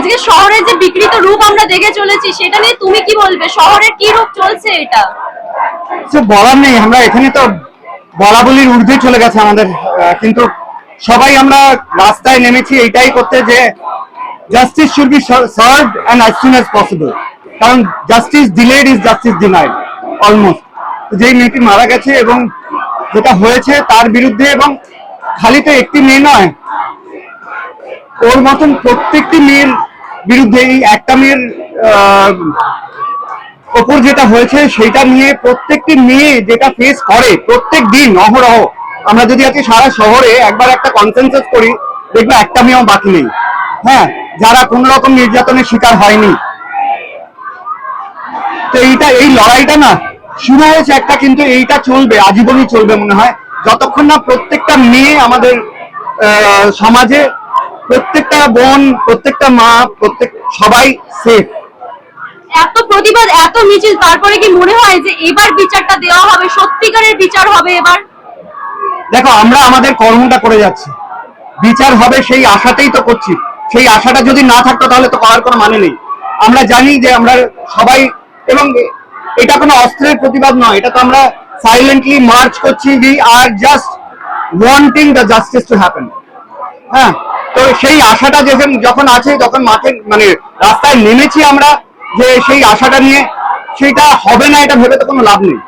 আজকে শহরের যে বিকৃত রূপ আমরা দেখে চলেছি, সেটা নিয়ে তুমি কি বলবে? শহরের কি রূপ চলছে এটা? বলার নেই, আমরা এখানে তো বলা বলির ঊর্ধ্বে চলে গেছে আমাদের কিন্তু সবাই আমরা রাস্তায় নেমেছি এইটাই করতে যে justice should be serve and as soon as possible কারণ justice delayed is justice denied almost যেই মেয়েটি মারা গেছে এবং যেটা হয়েছে তার বিরুদ্ধে এবং খালি তো একটি মেয়ে নয়, ওর মতন প্রত্যেকটি মেয়ের বিরুদ্ধে এই একটা মেয়ের ওপর যেটা হয়েছে সেটা নিয়ে প্রত্যেকটি মেয়ে যেটা ফেস করে প্রত্যেক দিন অহরহ। আমরা যদি আজকে সারা শহরে একবার একটা কনসেন্সাস করি, দেখবে একটা মেয়েও বাকি নেই। হ্যাঁ যারা কোন রকম নির্যাতনের শিকার হয়নি। তো এইটা, এই লড়াইটা না, শুরু হয়েছে একটা, কিন্তু এইটা চলবে, আজীবনই চলবে মনে হয়। যতক্ষণ না প্রত্যেকটা মেয়ে আমাদের সমাজে প্রত্যেকটা বোন প্রত্যেকটা মা প্রত্যেক সবাই সেফ এত প্রতিবাদ এত মিছিল তারপরে কি মনে হয় যে এবার বিচারটা দেওয়া হবে? সত্যিকারের বিচার হবে এবার? দেখো আমরা আমাদের কর্মটা করে যাচ্ছি। বিচার হবে সেই আশাতেই তো করছি। সেই আশাটা যদি না থাকতো তাহলে তো করার কোনো মানে নেই। আমরা জানি যে আমরা সবাই এবং এটা কোনো অস্ত্রের প্রতিবাদ নয়। এটা তো আমরা সাইলেন্টলি মার্চ করছি। We are just wanting the justice to happen হ্যাঁ? তো সেই আশাটা যে যখন আছে, যখন মাঠে মানে রাস্তায় নেমেছি আমরা, যে সেই আশাটা নিয়ে, সেটা হবে না, এটা ভেবে তো কোনো লাভ নেই।